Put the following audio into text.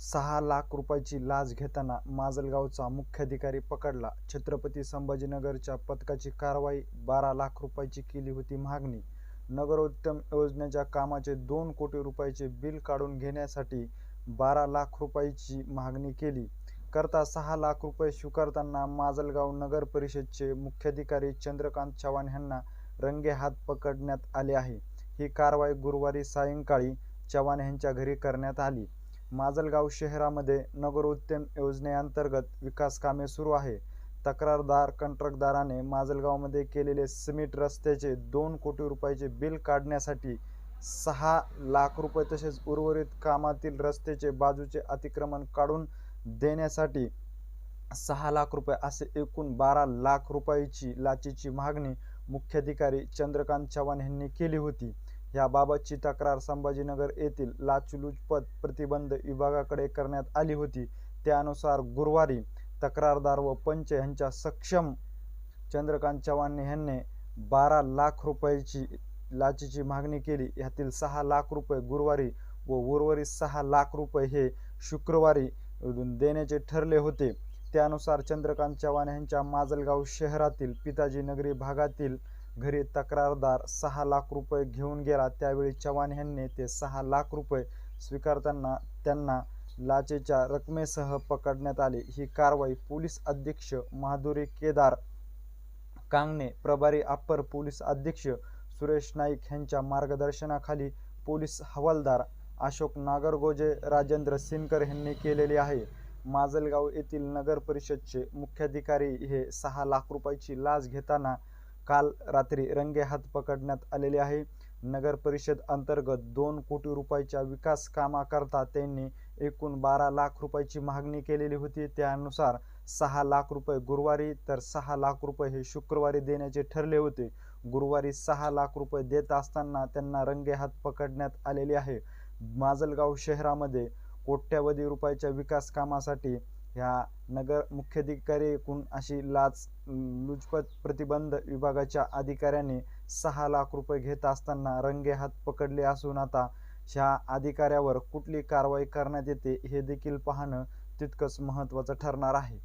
सहा लाख रुपयाची लाच घेताना माजलगावचा मुख्याधिकारी पकडला. छत्रपती संभाजीनगरच्या पथकाची कारवाई बारा लाख रुपयाची केली होती मागणी. नगरोत्तम योजनेच्या कामाचे दोन कोटी रुपयाचे बिल काढून घेण्यासाठी बारा लाख रुपयाची मागणी केली. करता सहा लाख रुपये स्वीकारताना माजलगाव नगर परिषदचे मुख्याधिकारी चंद्रकांत चव्हाण यांना रंगेहात पकडण्यात आले आहे. ही कारवाई गुरुवारी सायंकाळी चव्हाण यांच्या घरी करण्यात आली. माजलगाव शहरामध्ये नगरोत्तम योजनेअंतर्गत विकास कामे सुरू आहे. तक्रारदार कंत्राटदाराने माजलगावमध्ये केलेले सिमेंट रस्त्याचे दोन कोटी रुपयाचे बिल काढण्यासाठी सहा लाख रुपये तसेच उर्वरित कामातील रस्त्याचे बाजूचे अतिक्रमण काढून देण्यासाठी सहा लाख रुपये असे एकूण बारा लाख रुपयाची लाचेची मागणी मुख्याधिकारी चंद्रकांत चव्हाण यांनी केली होती. याबाबतची तक्रार संभाजीनगर येथील लाचलुचपत प्रतिबंध विभागाकडे करण्यात आली होती. त्यानुसार गुरुवारी तक्रारदार व पंच यांच्या सक्षम चंद्रकांत चव्हाण यांनी बारा लाख रुपयाची लाचेची मागणी केली. यातील सहा लाख रुपये गुरुवारी व उर्वरित सहा लाख रुपये हे शुक्रवारी देण्याचे ठरले होते. त्यानुसार चंद्रकांत चव्हाण यांच्या माजलगाव शहरातील पिताजी नगरी भागातील घरी तक्रारदार सहा लाख रुपये घेऊन गेला. त्यावेळी चव्हाण यांनी ते सहा लाख रुपये स्वीकारताना त्यांना लाचेच्या रकमेसह पकडण्यात आले. ही कारवाई पोलीस अधीक्षक माधुरी केदार कांगणे प्रभारी अप्पर पोलीस अधीक्षक सुरेश नाईक यांच्या मार्गदर्शनाखाली पोलीस हवालदार अशोक नागरगोजे राजेंद्र सिनकर यांनी केलेली आहे. माजलगाव येथील नगर परिषदचे मुख्याधिकारी हे सहा लाख रुपयाची लाच घेताना काल रात्री रंगेहात पकडण्यात आलेले आहे. नगर परिषद अंतर्गत दोन कोटी रुपयाच्या विकास कामाकरता त्यांनी एकूण बारा लाख रुपयाची मागणी केलेली होती. त्यानुसार सहा लाख रुपये गुरुवारी तर सहा लाख रुपये हे शुक्रवारी देण्याचे ठरले होते. गुरुवारी सहा लाख रुपये देत असताना त्यांना रंगेहात पकडण्यात आलेले आहे. माजलगाव शहरामध्ये कोट्यावधी रुपयाच्या विकास कामासाठी ह्या नगर मुख्याधिकारी एकूण अशी लाच लुचपत प्रतिबंध विभागाच्या अधिकाऱ्याने सहा लाख रुपये घेत असताना रंगे हात पकडले असून आता ह्या अधिकाऱ्यावर कुठली कारवाई करण्यात येते हे देखील पाहणं तितकंच महत्त्वाचं ठरणार आहे.